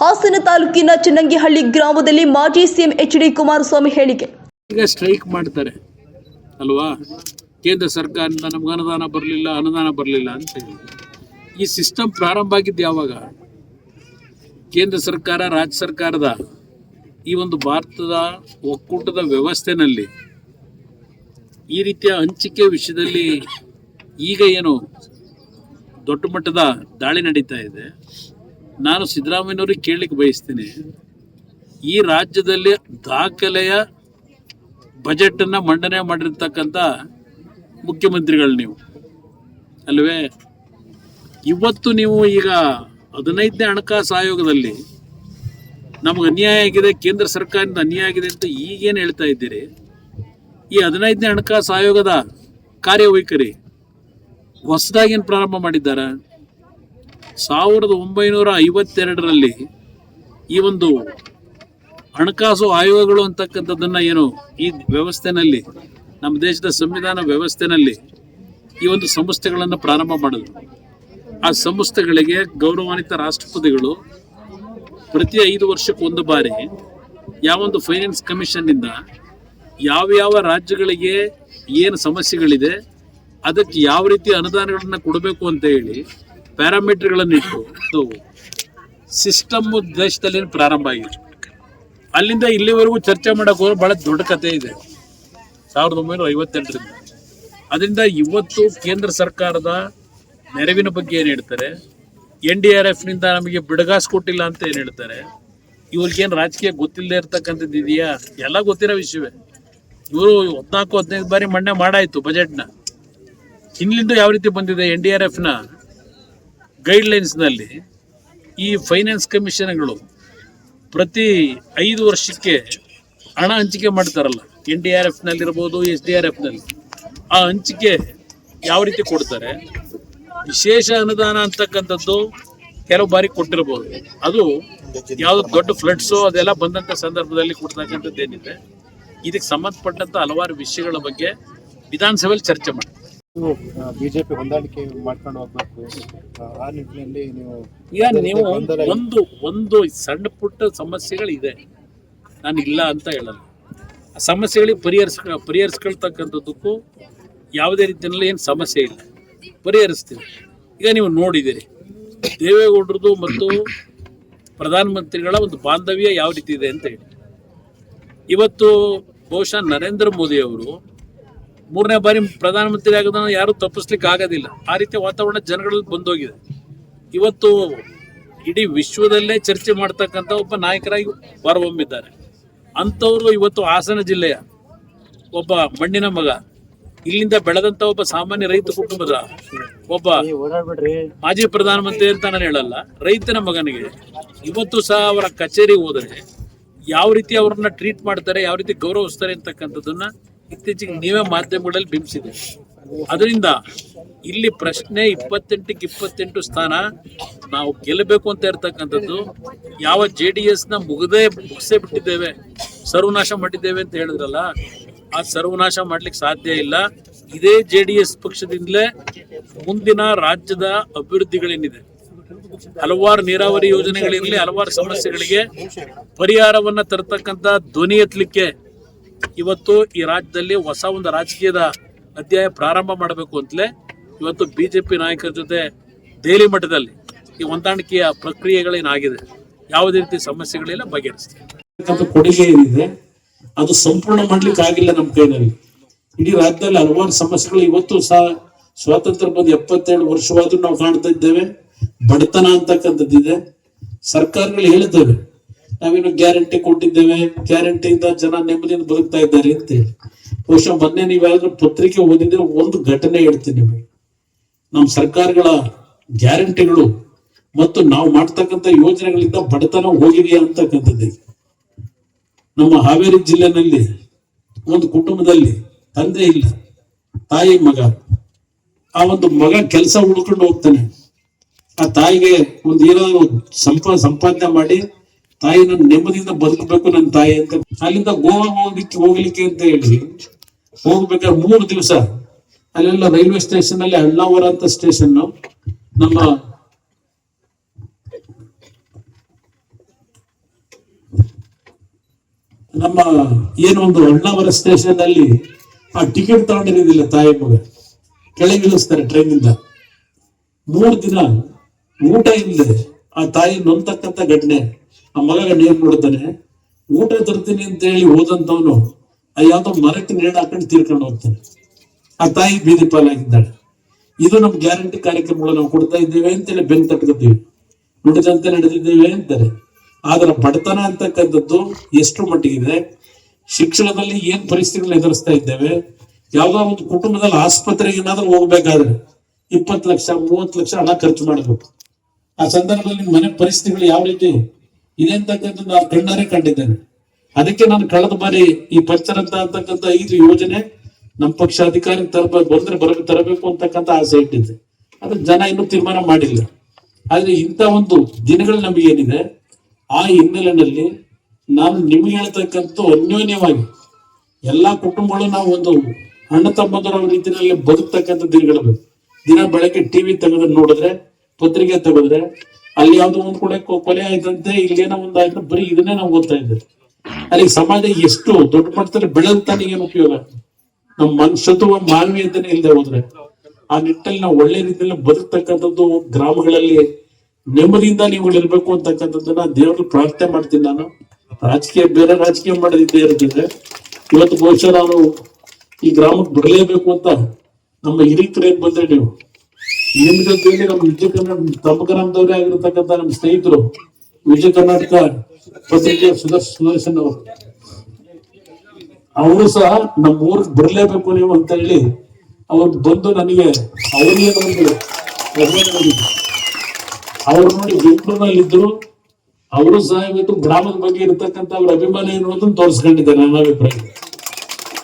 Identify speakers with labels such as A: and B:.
A: ಹಾಸನ ತಾಲೂಕಿನ ಚನ್ನಂಗಿಹಳ್ಳಿ ಗ್ರಾಮದಲ್ಲಿ ಮಾಜಿ ಸಿಎಂ ಎಚ್ ಡಿ ಕುಮಾರಸ್ವಾಮಿ ಹೇಳಿಕೆ.
B: ಈಗ ಸ್ಟ್ರೈಕ್ ಮಾಡ್ತಾರೆ. ಅಲ್ವಾ? ಕೇಂದ್ರ ಸರ್ಕಾರದಿಂದ ನಮ್ಗೆ ಅನುದಾನ ಬರಲಿಲ್ಲ ಅನುದಾನ ಬರಲಿಲ್ಲ ಅಂತ ಹೇಳಿ. ಈ ಸಿಸ್ಟಮ್ ಪ್ರಾರಂಭ ಆಗಿದ್ದು ಯಾವಾಗ? ಕೇಂದ್ರ ಸರ್ಕಾರ, ರಾಜ್ಯ ಸರ್ಕಾರದ ಈ ಒಂದು ಭಾರತದ ಒಕ್ಕೂಟದ ವ್ಯವಸ್ಥೆನಲ್ಲಿ ಈ ರೀತಿಯ ಹಂಚಿಕೆ ವಿಷಯದಲ್ಲಿ ಈಗ ಏನು ದೊಡ್ಡ ಮಟ್ಟದ ದಾಳಿ ನಡೀತಾ ಇದೆ. ನಾನು ಸಿದ್ದರಾಮಯ್ಯನವ್ರಿಗೆ ಕೇಳಲಿಕ್ಕೆ ಬಯಸ್ತೀನಿ, ಈ ರಾಜ್ಯದಲ್ಲಿ ದಾಖಲೆಯ ಬಜೆಟನ್ನು ಮಂಡನೆ ಮಾಡಿರ್ತಕ್ಕಂಥ ಮುಖ್ಯಮಂತ್ರಿಗಳು ನೀವು. ಅಲ್ವೇ? ಇವತ್ತು ನೀವು ಈಗ ಹದಿನೈದನೇ ಹಣಕಾಸು ಆಯೋಗದಲ್ಲಿ ನಮಗೆ ಅನ್ಯಾಯ ಆಗಿದೆ, ಕೇಂದ್ರ ಸರ್ಕಾರದಿಂದ ಅನ್ಯಾಯ ಆಗಿದೆ ಅಂತ ಈಗೇನು ಹೇಳ್ತಾ ಇದ್ದೀರಿ? ಈ ಹದಿನೈದನೇ ಹಣಕಾಸು ಆಯೋಗದ ಕಾರ್ಯವೈಖರಿ ಹೊಸದಾಗೇನು ಪ್ರಾರಂಭ ಮಾಡಿದ್ದಾರೆ? ಸಾವಿರದ ಒಂಬೈನೂರ ಐವತ್ತೆರಡರಲ್ಲಿ ಈ ಒಂದು ಹಣಕಾಸು ಆಯೋಗಗಳು ಅಂತಕ್ಕಂಥದ್ದನ್ನ ಏನು ಈ ವ್ಯವಸ್ಥೆನಲ್ಲಿ, ನಮ್ಮ ದೇಶದ ಸಂವಿಧಾನ ವ್ಯವಸ್ಥೆನಲ್ಲಿ ಈ ಒಂದು ಸಂಸ್ಥೆಗಳನ್ನು ಪ್ರಾರಂಭ ಮಾಡಿದ್ರು. ಆ ಸಂಸ್ಥೆಗಳಿಗೆ ಗೌರವಾನ್ವಿತ ರಾಷ್ಟ್ರಪತಿಗಳು ಪ್ರತಿ ಐದು ವರ್ಷಕ್ಕೆ ಒಂದು ಬಾರಿ ಯಾವೊಂದು ಫೈನಾನ್ಸ್ ಕಮಿಷನ್ನಿಂದ ಯಾವ ರಾಜ್ಯಗಳಿಗೆ ಏನು ಸಮಸ್ಯೆಗಳಿದೆ, ಅದಕ್ಕೆ ಯಾವ ರೀತಿ ಅನುದಾನಗಳನ್ನು ಕೊಡಬೇಕು ಅಂತ ಹೇಳಿ ಪ್ಯಾರಾಮೀಟರ್ಗಳನ್ನು ಇಟ್ಟು ಸಿಸ್ಟಮ್ ದೇಶದಲ್ಲಿ ಪ್ರಾರಂಭ ಆಗಿದೆ ಅಲ್ಲಿಂದ ಇಲ್ಲಿವರೆಗೂ ಚರ್ಚೆ ಮಾಡಕ್ಕೆ ಹೋದ್ರೆ ಬಹಳ ದೊಡ್ಡ ಕಥೆ ಇದೆ. ಸಾವಿರದ ಒಂಬೈನೂರ ಐವತ್ತೆಂಟರಿಂದ. ಅದರಿಂದ ಇವತ್ತು ಕೇಂದ್ರ ಸರ್ಕಾರದ ನೆರವಿನ ಬಗ್ಗೆ ಏನು ಹೇಳ್ತಾರೆ? ಎನ್ ಡಿ ಆರ್ ಎಫ್ನಿಂದ ನಮಗೆ ಬಿಡಗಾಸ್ ಕೊಟ್ಟಿಲ್ಲ ಅಂತ ಏನು ಹೇಳ್ತಾರೆ? ಇವ್ರಿಗೇನು ರಾಜಕೀಯ ಗೊತ್ತಿಲ್ಲದೆ ಇರ್ತಕ್ಕಂಥದ್ದು ಇದೆಯಾ? ಎಲ್ಲ ಗೊತ್ತಿರೋ ವಿಷಯವೇ. ಇವರು ಹದಿನಾಲ್ಕು, ಹದಿನೈದು ಬಾರಿ ಮಣ್ಣೆ ಮಾಡಾಯಿತು ಬಜೆಟ್ನ. ಹಿಂದ್ಲಿಂದ ಯಾವ ರೀತಿ ಬಂದಿದೆ ಎನ್ ಡಿ ಆರ್ ಎಫ್ನ? ಗೈಡ್ಲೈನ್ಸ್ನಲ್ಲಿ ಈ ಫೈನಾನ್ಸ್ ಕಮಿಷನ್ಗಳು ಪ್ರತಿ ಐದು ವರ್ಷಕ್ಕೆ ಹಣ ಹಂಚಿಕೆ ಮಾಡ್ತಾರಲ್ಲ, ಎನ್ ಡಿ ಆರ್ ಎಫ್ನಲ್ಲಿರ್ಬೋದು ಎಸ್ ಡಿ ಆರ್ ಎಫ್ನಲ್ಲಿ ಆ ಹಂಚಿಕೆ ಯಾವ ರೀತಿ ಕೊಡ್ತಾರೆ? ವಿಶೇಷ ಅನುದಾನ ಅಂತಕ್ಕಂಥದ್ದು ಕೆಲವು ಬಾರಿ ಕೊಟ್ಟಿರ್ಬೋದು. ಅದು ಯಾವುದೋ ದೊಡ್ಡ ಫ್ಲಡ್ಸು ಅದೆಲ್ಲ ಬಂದಂಥ ಸಂದರ್ಭದಲ್ಲಿ ಕೊಡ್ತಕ್ಕಂಥದ್ದು ಏನಿದೆ ಇದಕ್ಕೆ ಸಂಬಂಧಪಟ್ಟಂಥ ಹಲವಾರು ವಿಷಯಗಳ ಬಗ್ಗೆ ವಿಧಾನಸಭೆಯಲ್ಲಿ ಚರ್ಚೆ ಮಾಡಿ
C: ಬಿಜೆಪಿ ಹೊಂದಾಣಿಕೆ ಮಾಡ್ಕೊಂಡು ಹೋಗ್ಬೇಕು. ಆ, ಆ ನಿಟ್ಟಿನಲ್ಲಿ ನೀವು
B: ಈಗ ನೀವು ಒಂದು ಒಂದು ಸಣ್ಣ ಪುಟ್ಟ ಸಮಸ್ಯೆಗಳಿದೆ. ನಾನು ಇಲ್ಲ ಅಂತ ಹೇಳಲ್ಲ. ಆ ಸಮಸ್ಯೆಗಳಿಗೆ ಪರಿಹರಿಸ ಪರಿಹರಿಸ್ಕೊಳ್ತಕ್ಕಂಥದ್ದಕ್ಕೂ ಯಾವುದೇ ರೀತಿಯಲ್ಲಿ ಏನು ಸಮಸ್ಯೆ ಇಲ್ಲ. ಪರಿಹರಿಸ್ತೀವಿ. ಈಗ ನೀವು ನೋಡಿದ್ದೀರಿ. ದೇವೇಗೌಡರದು ಮತ್ತು ಪ್ರಧಾನಮಂತ್ರಿಗಳ ಒಂದು ಬಾಂಧವ್ಯ ಯಾವ ರೀತಿ ಇದೆ ಅಂತ ಹೇಳಿ. ಇವತ್ತು ಬಹುಶಃ ನರೇಂದ್ರ ಮೋದಿ ಅವರು ಮೂರನೇ ಬಾರಿ ಪ್ರಧಾನಮಂತ್ರಿ ಆಗೋದನ್ನು ಯಾರು ತಪ್ಪಿಸ್ಲಿಕ್ಕೆ ಆಗೋದಿಲ್ಲ. ಆ ರೀತಿ ವಾತಾವರಣ ಜನಗಳಲ್ಲಿ ಬಂದೋಗಿದೆ. ಇವತ್ತು ಇಡೀ ವಿಶ್ವದಲ್ಲೇ ಚರ್ಚೆ ಮಾಡ್ತಕ್ಕಂಥ ಒಬ್ಬ ನಾಯಕರಾಗಿ ಹೊರಹೊಮ್ಮಿದ್ದಾರೆ. ಅಂಥವ್ರು ಇವತ್ತು ಹಾಸನ ಜಿಲ್ಲೆಯ ಒಬ್ಬ ಮಣ್ಣಿನ ಮಗ, ಇಲ್ಲಿಂದ ಬೆಳೆದಂತ ಒಬ್ಬ ಸಾಮಾನ್ಯ ರೈತ ಕುಟುಂಬದ ಒಬ್ಬ ಮಾಜಿ ಪ್ರಧಾನಮಂತ್ರಿ ಅಂತ ನಾನು ಹೇಳಲ್ಲ, ರೈತನ ಮಗನಿಗೆ ಇವತ್ತು ಸಹ ಅವರ ಕಚೇರಿಗೆ ಹೋದರೆ ಯಾವ ರೀತಿ ಅವ್ರನ್ನ ಟ್ರೀಟ್ ಮಾಡ್ತಾರೆ, ಯಾವ ರೀತಿ ಗೌರವಿಸ್ತಾರೆ ಅಂತಕ್ಕಂಥದ್ದನ್ನ ಇತ್ತೀಚೆಗೆ ನೀವೇ ಮಾಧ್ಯಮಗಳಲ್ಲಿ ಬಿಂಬಿಸಿದೆ ಅದರಿಂದ ಇಲ್ಲಿ ಪ್ರಶ್ನೆ ಇಪ್ಪತ್ತೆಂಟಕ್ಕೆ ಇಪ್ಪತ್ತೆಂಟು ಸ್ಥಾನ ನಾವು ಗೆಲ್ಲಬೇಕು ಅಂತ ಇರ್ತಕ್ಕಂಥದ್ದು ಯಾವ ಜೆ ಡಿ ಎಸ್ನ ಮುಗದೇ ಮುಗಿಸೇ ಬಿಟ್ಟಿದ್ದೇವೆ, ಸರ್ವನಾಶ ಮಾಡಿದ್ದೇವೆ ಅಂತ ಹೇಳಿದ್ರಲ್ಲ, ಆ ಸರ್ವನಾಶ ಮಾಡ್ಲಿಕ್ಕೆ ಸಾಧ್ಯ ಇಲ್ಲ. ಇದೇ ಜೆ ಡಿ ಎಸ್ ಪಕ್ಷದಿಂದಲೇ ಮುಂದಿನ ರಾಜ್ಯದ ಅಭಿವೃದ್ಧಿಗಳೇನಿದೆ, ಹಲವಾರು ನೀರಾವರಿ ಯೋಜನೆಗಳಿರಲಿ, ಹಲವಾರು ಸಮಸ್ಯೆಗಳಿಗೆ ಪರಿಹಾರವನ್ನ ತರತಕ್ಕಂತ ಧ್ವನಿ ಎತ್ತಲಿಕ್ಕೆ ಇವತ್ತು ಈ ರಾಜ್ಯದಲ್ಲಿ ಹೊಸ ಒಂದು ರಾಜಕೀಯದ ಅಧ್ಯಾಯ ಪ್ರಾರಂಭ ಮಾಡಬೇಕು ಅಂತಲೇ ಇವತ್ತು ಬಿಜೆಪಿ ನಾಯಕರ ಜೊತೆ ದೆಹಲಿ ಮಟ್ಟದಲ್ಲಿ ಈ ಹೊಂದಾಣಿಕೆಯ ಪ್ರಕ್ರಿಯೆಗಳೇನಾಗಿದೆ, ಯಾವುದೇ ರೀತಿ ಸಮಸ್ಯೆಗಳೆಲ್ಲ, ಬಗೆಹರಿಸ್ತೀವಿ. ಕೊಡುಗೆ ಏನಿದೆ, ಅದು ಸಂಪೂರ್ಣ ಮಾಡ್ಲಿಕ್ಕೆ ಆಗಿಲ್ಲ ನಮ್ಮ ಕೈನಲ್ಲಿ. ಇಡೀ ರಾಜ್ಯದಲ್ಲಿ ಹಲವಾರು ಸಮಸ್ಯೆಗಳು ಇವತ್ತು ಸಹ ಸ್ವಾತಂತ್ರ್ಯ ಬಂದು ಎಪ್ಪತ್ತೆರಡು ವರ್ಷವಾದ್ರೂ ನಾವು ಕಾಣ್ತಾ ಇದ್ದೇವೆ. ಬಡತನ ಅಂತಕ್ಕಂಥದ್ದಿದೆ. ಸರ್ಕಾರಗಳು ಹೇಳಿದ್ದೇವೆ ನಾವೇನು ಗ್ಯಾರಂಟಿ ಕೊಟ್ಟಿದ್ದೇವೆ. ಗ್ಯಾರಂಟಿಯಿಂದ ಜನ ನೆಮ್ಮದಿಯಿಂದ ಬದುಕ್ತಾ ಇದ್ದಾರೆ ಅಂತ ಹೇಳಿ. ಬಹುಶಃ ಮೊನ್ನೆ ನೀವ್ಯಾವ್ದಾದ್ರು ಪತ್ರಿಕೆ ಓದಿದ್ರೆ ಒಂದು ಘಟನೆ ಹೇಳ್ತೀನಿ ನಿಮಗೆ. ನಮ್ಮ ಸರ್ಕಾರಗಳ ಗ್ಯಾರಂಟಿಗಳು ಮತ್ತು ನಾವು ಮಾಡ್ತಕ್ಕಂಥ ಯೋಜನೆಗಳಿಂದ ಬಡತನ ಹೋಗಿದೆಯಾ ಅಂತಕ್ಕಂಥದ್ದು. ನಮ್ಮ ಹಾವೇರಿ ಜಿಲ್ಲೆನಲ್ಲಿ ಒಂದು ಕುಟುಂಬದಲ್ಲಿ ತಂದೆ ಇಲ್ಲ, ತಾಯಿ ಮಗ. ಆ ಒಂದು ಮಗ ಕೆಲಸ ಹುಡ್ಕೊಂಡು ಹೋಗ್ತಾನೆ. ಆ ತಾಯಿಗೆ ಒಂದು ಏನಾದ್ರು ಸಂಪ, ಸಂಪಾದನೆ ಮಾಡಿ ತಾಯಿನ ನೆಮ್ಮದಿಯಿಂದ ಬದುಕಬೇಕು ನನ್ನ ತಾಯಿ ಅಂತ. ಅಲ್ಲಿಂದ ಗೋವಾ ಹೋಗ್ಲಿಕ್ಕೆ ಹೋಗ್ಲಿಕ್ಕೆ ಅಂತ ಹೇಳಿ ಹೋಗ್ಬೇಕಾದ್ರೆ ಮೂರು ದಿವಸ. ಅಲ್ಲೆಲ್ಲ ರೈಲ್ವೆ ಸ್ಟೇಷನ್ ಅಲ್ಲಿ ಅಣ್ಣಾವರ ಅಂತ ಸ್ಟೇಷನ್. ನಮ್ಮ ನಮ್ಮ ಏನು ಒಂದು ಅಣ್ಣಾವರ ಸ್ಟೇಷನ್ ಅಲ್ಲಿ ಆ ಟಿಕೆಟ್ ತಗೊಂಡಿರೋದಿಲ್ಲ ತಾಯಿ ಮಗ. ಕೆಳಗೆ ಟ್ರೈನ್ ಇಂದ. ಮೂರು ದಿನ ಊಟ ಇಲ್ಲದೆ ಆ ತಾಯಿ ನೊಂದತಕ್ಕಂತ ಘಟನೆ. ಆ ಮಗ ನೀರ್ ನೋಡ್ತಾನೆ ಊಟ ತರ್ತೀನಿ ಅಂತ ಹೇಳಿ ಹೋದಂತವನು ಯಾವ್ದೋ ಮರಕ್ಕೆ ನೇಣು ಹಾಕೊಂಡು ತೀರ್ಕೊಂಡು ಹೋಗ್ತಾನೆ. ಆ ತಾಯಿ ಬೀದಿ ಪಾಲಾಗಿದ್ದಾಳೆ. ಇದು ನಮ್ ಗ್ಯಾರಂಟಿ ಕಾರ್ಯಕ್ರಮಗಳು ನಾವು ಕೊಡ್ತಾ ಇದ್ದೇವೆ ಅಂತೇಳಿ ಬೆನ್ ತಟ್ಟಿದ್ದೀವಿ. ನುಡಿದಂತೆ ನಡೆದಿದ್ದೇವೆ ಅಂತಾರೆ. ಆದ್ರೆ ಬಡತನ ಅಂತಕ್ಕಂಥದ್ದು ಎಷ್ಟು ಮಟ್ಟಿಗಿದೆ? ಶಿಕ್ಷಣದಲ್ಲಿ ಏನ್ ಪರಿಸ್ಥಿತಿಗಳನ್ನ ಎದುರಿಸ್ತಾ ಇದ್ದೇವೆ? ಯಾವ್ದೋ ಒಂದು ಕುಟುಂಬದಲ್ಲಿ ಆಸ್ಪತ್ರೆಗೆ ಏನಾದ್ರೂ ಹೋಗ್ಬೇಕಾದ್ರೆ ಇಪ್ಪತ್ತು ಲಕ್ಷ, ಮೂವತ್ತು ಲಕ್ಷ ಹಣ ಖರ್ಚು ಮಾಡಬೇಕು. ಆ ಸಂದರ್ಭದಲ್ಲಿ ಮನೆ ಪರಿಸ್ಥಿತಿಗಳು ಯಾವ ರೀತಿ ಇದೆ ಅಂತಕ್ಕಂಥ ನಾವು ಕಣ್ಣಾರೆ ಕಂಡಿದ್ದೇನೆ ಅದಕ್ಕೆ ನಾನು ಕಳೆದ ಬಾರಿ ಈ ಪಂಚರಂತ ಅಂತಕ್ಕಂಥ ಐದು ಯೋಜನೆ ನಮ್ಮ ಪಕ್ಷ ಅಧಿಕಾರಿ ತರಬೇಕು, ಬಂದ್ರೆ ಬರ ತರಬೇಕು ಅಂತಕ್ಕಂಥ ಆಸೆ ಇಟ್ಟಿದ್ದೆ. ಅದು ಜನ ಇನ್ನೂ ತೀರ್ಮಾನ ಮಾಡಿಲ್ಲ. ಆದ್ರೆ ಇಂಥ ಒಂದು ದಿನಗಳು ನಮಗೆ ಏನಿದೆ, ಆ ಹಿನ್ನೆಲೆಯಲ್ಲಿ ನಾನು ನಿಮಗೆ ಹೇಳ್ತಕ್ಕಂಥ ಅನ್ಯೋನ್ಯವಾಗಿ ಎಲ್ಲಾ ಕುಟುಂಬಗಳು ನಾವು ಒಂದು ಅಣ್ಣ ತಮ್ಮದರ ರೀತಿಯಲ್ಲಿ ಬದುಕ್ತಕ್ಕಂಥ ದಿನಗಳು ದಿನ ಬೆಳಗ್ಗೆ ಟಿವಿ ತೆಗೆದು ನೋಡಿದ್ರೆ, ಪತ್ರಿಕೆ ತೆಗೆದ್ರೆ ಅಲ್ಲಿ ಯಾವ್ದೋ ಒಂದ್ ಕೂಡ ಕೊಲೆ ಆಯ್ತಂತೆ, ಇಲ್ಲೇನೋ ಒಂದ್ ಆಯ್ತು ಬರೀ ಇದನ್ನೇ ನಾವು ಓದ್ತಾ ಇದ್ದೇವೆ. ಅಲ್ಲಿ ಸಮಾಜ ಎಷ್ಟು ದೊಡ್ಡ ಮಟ್ಟದಲ್ಲಿ ಬೆಳೆದಾನೆ ಏನು ಉಪಯೋಗ? ನಮ್ಮ ಮನುಷ್ಯತ್ವ ಮಾನವೀಯತೆ ಇಲ್ಲದೆ ಹೋದ್ರೆ. ಆ ನಿಟ್ಟಲ್ಲಿ ನಾವು ಒಳ್ಳೆ ರೀತಿಯಲ್ಲಿ ಬದುಕ್ತಕ್ಕಂಥದ್ದು ಗ್ರಾಮಗಳಲ್ಲಿ ನೆಮ್ಮದಿಯಿಂದ ನೀವು ಇರ್ಬೇಕು ಅಂತಕ್ಕಂಥದ್ದನ್ನ ದೇವರು ಪ್ರಾರ್ಥನೆ ಮಾಡ್ತೀನಿ ನಾನು. ರಾಜಕೀಯ, ಬೇರೆ ರಾಜಕೀಯ ಮಾಡದಿದ್ದೇ ಇರ್ತಿದ್ರೆ, ಇವತ್ತು ಬಹುಶಃ ನಾನು ಈ ಗ್ರಾಮಕ್ಕೆ ಬರಲೇಬೇಕು ಅಂತ ನಮ್ಮ ಹಿರಿಯರು ಏನ್ ಬಂದ್ರೆ ನೀವು? ನಿಮ್ ಹೇಳಿ ನಮ್ಮ ವಿಜಯ ಕರ್ನಾಟಕ, ತಮ್ಮ ಆಗಿರತಕ್ಕಂತ ನಮ್ಮ ಸ್ನೇಹಿತರು, ವಿಜಯ ಕರ್ನಾಟಕ ಪತ್ರಿಕೆ ಸುದರ್ಶ್ ಸುದರ್ಶನ್ ಅವರು. ಅವರು ಸಹ ನಮ್ಮ ಊರಿಗೆ ಬರ್ಲೇಬೇಕು ನೀವು ಅಂತ ಹೇಳಿ ಅವ್ರು ಬಂದು ನನಗೆ ಅವರಿಗೆ ಒಂದು. ಅವ್ರು ನೋಡಿ ಬೆಂಗಳೂರಿನಲ್ಲಿ ಇದ್ರು ಅವರು ಸಹ ಇವತ್ತು ಗ್ರಾಮದ ಬಗ್ಗೆ ಇರತಕ್ಕಂತ ಅವ್ರ ಅಭಿಮಾನ ಏನು ಅನ್ನೋದನ್ನ ತೋರಿಸ್ಕೊಂಡಿದ್ದಾರೆ ನನ್ನ ಅಭಿಪ್ರಾಯ.